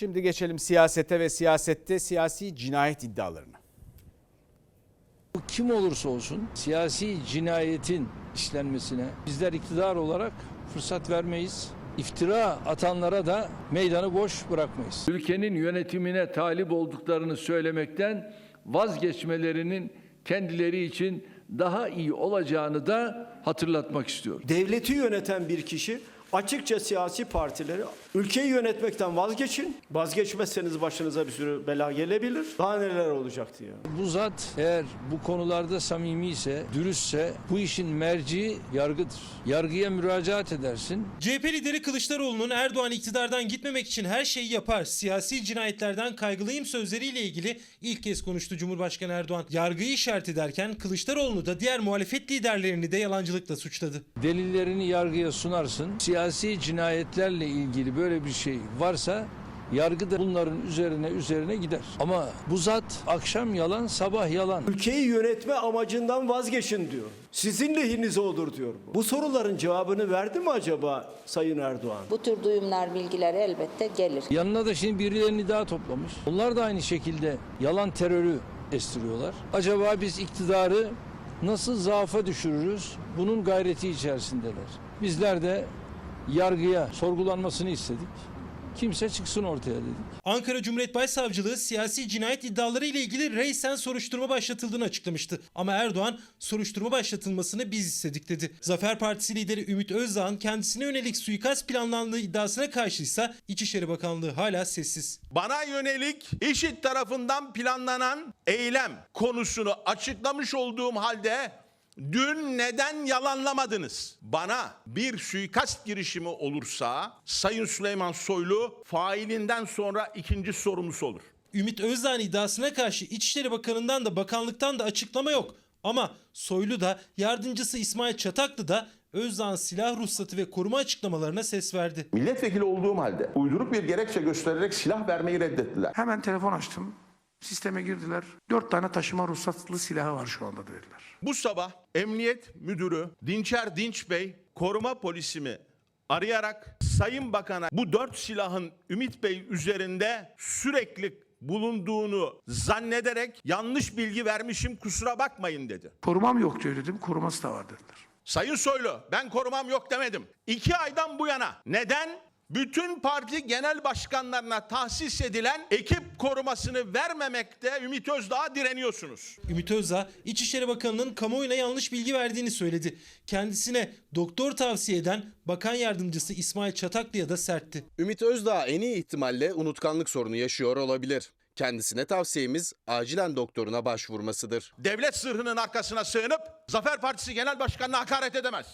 Şimdi geçelim siyasete ve siyasette siyasi cinayet iddialarına. Bu kim olursa olsun siyasi cinayetin işlenmesine bizler iktidar olarak fırsat vermeyiz. İftira atanlara da meydanı boş bırakmayız. ülkenin yönetimine talip olduklarını söylemekten vazgeçmelerinin kendileri için daha iyi olacağını da hatırlatmak istiyorum. Devleti yöneten bir kişi açıkça siyasi partileri ülkeyi yönetmekten vazgeçin. Vazgeçmezseniz başınıza bir sürü bela gelebilir. Daha neler olacaktı ya. Bu zat eğer bu konularda samimi ise, dürüstse bu işin merci yargıdır. Yargıya müracaat edersin. CHP lideri Kılıçdaroğlu'nun Erdoğan iktidardan gitmemek için her şeyi yapar, siyasi cinayetlerden kaygılıyım sözleriyle ilgili ilk kez konuştu Cumhurbaşkanı Erdoğan. Yargıyı işaret ederken Kılıçdaroğlu'nu da diğer muhalefet liderlerini de yalancılıkla suçladı. Delillerini yargıya sunarsın. Siyasi cinayetlerle ilgili böyle bir şey varsa yargı da bunların üzerine üzerine gider. Ama bu zat akşam yalan, sabah yalan. Ülkeyi yönetme amacından vazgeçin diyor. Sizin lehinize olur diyor. bu. Bu soruların cevabını verdi mi acaba Sayın Erdoğan? Bu tür duyumlar, bilgiler elbette gelir. Yanına da şimdi birilerini daha toplamış. Onlar da aynı şekilde yalan terörü estiriyorlar. Acaba biz iktidarı nasıl zaafa düşürürüz? Bunun gayreti içerisindeler. Bizler de yargıya sorgulanmasını istedik. Kimse çıksın ortaya dedik. Ankara Cumhuriyet Başsavcılığı siyasi cinayet iddiaları ile ilgili reysen soruşturma başlatıldığını açıklamıştı. Ama Erdoğan soruşturma başlatılmasını biz istedik dedi. Zafer Partisi lideri Ümit Özdağ'ın kendisine yönelik suikast planlandığı iddiasına karşıysa İçişleri Bakanlığı hala sessiz. bana yönelik IŞİD tarafından planlanan eylem konusunu açıklamış olduğum halde dün neden yalanlamadınız? Bana bir suikast girişimi olursa Sayın Süleyman Soylu failinden sonra ikinci sorumlusu olur. Ümit Özdağ'ın iddiasına karşı İçişleri Bakanı'ndan da bakanlıktan da açıklama yok. Ama Soylu da yardımcısı İsmail Çataklı da Özdağ'ın silah ruhsatı ve koruma açıklamalarına ses verdi. Milletvekili olduğum halde uyduruk bir gerekçe göstererek silah vermeyi reddettiler. Hemen telefon açtım. Sisteme girdiler. Dört tane taşıma ruhsatlı silahı var şu anda dediler. Bu sabah Emniyet Müdürü Dinçer Dinç Bey koruma polisimi arayarak Sayın Bakan'a bu dört silahın Ümit Bey üzerinde sürekli bulunduğunu zannederek yanlış bilgi vermişim kusura bakmayın dedi. Korumam yok diyor dedim. Koruması da var dediler. Sayın Soylu ben korumam yok demedim. İki aydan bu yana neden? Bütün parti genel başkanlarına tahsis edilen ekip korumasını vermemekte Ümit Özdağ'a direniyorsunuz. Ümit Özdağ, İçişleri Bakanı'nın kamuoyuna yanlış bilgi verdiğini söyledi. Kendisine doktor tavsiye eden Bakan Yardımcısı İsmail Çataklı'ya da sertti. Ümit Özdağ en iyi ihtimalle unutkanlık sorunu yaşıyor olabilir. Kendisine tavsiyemiz acilen doktoruna başvurmasıdır. Devlet sırrının arkasına sığınıp Zafer Partisi Genel Başkanı'na hakaret edemez.